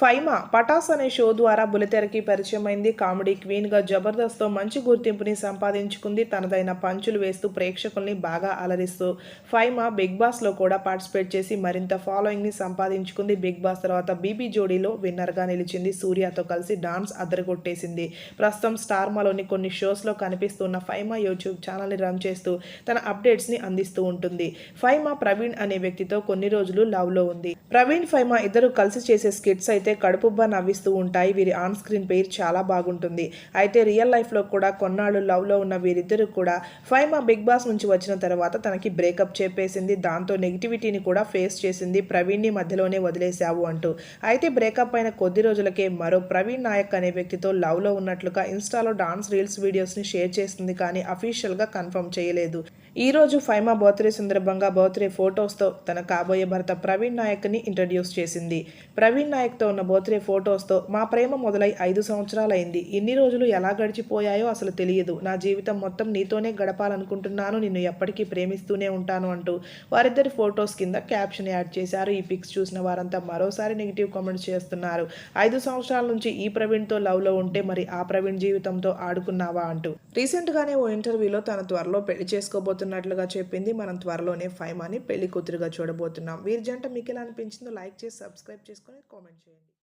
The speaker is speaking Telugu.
ఫైమా పటాస్ అనే షో ద్వారా బులితెరకి పరిచయమైంది. కామెడీ క్వీన్గా జబర్దస్త్ మంచి గుర్తింపుని సంపాదించుకుంది. తనదైన పంచులు వేస్తూ ప్రేక్షకుల్ని బాగా అలరిస్తూ ఫైమా బిగ్ బాస్లో కూడా పార్టిసిపేట్ చేసి మరింత ఫాలోయింగ్ని సంపాదించుకుంది. బిగ్ బాస్ తర్వాత బీబీ జోడీలో విన్నర్గా నిలిచింది. సూర్యతో కలిసి డాన్స్ అద్దరగొట్టేసింది ప్రస్తుతం స్టార్మాలోని కొన్ని షోస్లో కనిపిస్తున్న ఫైమా యూట్యూబ్ ఛానల్ని రన్ చేస్తూ తన అప్డేట్స్ని అందిస్తూ ఉంటుంది. ఫైమా ప్రవీణ్ అనే వ్యక్తితో కొన్ని రోజులు లవ్లో ఉంది. ప్రవీణ్ ఫైమా ఇద్దరు కలిసి చేసే స్కిట్స్ అయితే కడుపుబ్బా నవ్విస్తూ ఉంటాయి. వీరి ఆన్ స్క్రీన్ పేరు చాలా బాగుంటుంది. అయితే రియల్ లైఫ్లో కూడా కొన్నాళ్ళు లవ్లో ఉన్న వీరిద్దరు కూడా ఫైమా బిగ్ బాస్ నుంచి వచ్చిన తర్వాత తనకి బ్రేకప్ చెప్పేసింది దాంతో నెగిటివిటీని కూడా ఫేస్ చేసింది. ప్రవీణ్ని మధ్యలోనే వదిలేశావు అంటూ. అయితే బ్రేకప్ అయిన కొద్ది రోజులకే మరో ప్రవీణ్ నాయక్ అనే వ్యక్తితో లవ్లో ఉన్నట్లుగా ఇన్స్టాలో డాన్స్ రీల్స్ వీడియోస్ని షేర్ చేసింది కానీ అఫీషియల్గా కన్ఫర్మ్ చేయలేదు. ఈ రోజు ఫైమా బర్త్డే సందర్భంగా బర్త్డే ఫొటోస్తో తన కాబోయే భర్త ప్రవీణ్ నాయక్ని ఇంట్రడ్యూస్ చేసింది. ప్రవీణ్ నాయక్తో ఉన్న బర్త్డే ఫొటోస్తో మా ప్రేమ మొదలై ఐదు సంవత్సరాలైంది. ఇన్ని రోజులు ఎలా గడిచిపోయాయో అసలు తెలియదు. నా జీవితం మొత్తం నీతోనే గడపాలనుకుంటున్నాను. నిన్ను ఎప్పటికీ ప్రేమిస్తూనే ఉంటాను అంటూ వారిద్దరి ఫొటోస్ కింద క్యాప్షన్ యాడ్ చేశారు. ఈ పిక్స్ చూసిన వారంతా మరోసారి నెగిటివ్ కామెంట్స్ చేస్తున్నారు. ఐదు సంవత్సరాల నుంచి ఈ ప్రవీణ్తో లవ్లో ఉంటే మరి ఆ ప్రవీణ్ జీవితంతో ఆడుకున్నావా అంటూ. రీసెంట్గానే ఓ ఇంటర్వ్యూలో తన త్వరలో పెళ్ళి చేసుకోబోతున్నట్లుగా చెప్పింది. మనం త్వరలోనే ఫైమాని పెళ్ళి కూతురుగా చూడబోతున్నాం. వీరి జంట మీకు ఎలా అనిపించిందో లైక్ చేసి సబ్స్క్రైబ్ చేసుకొని కామెంట్ చేయండి.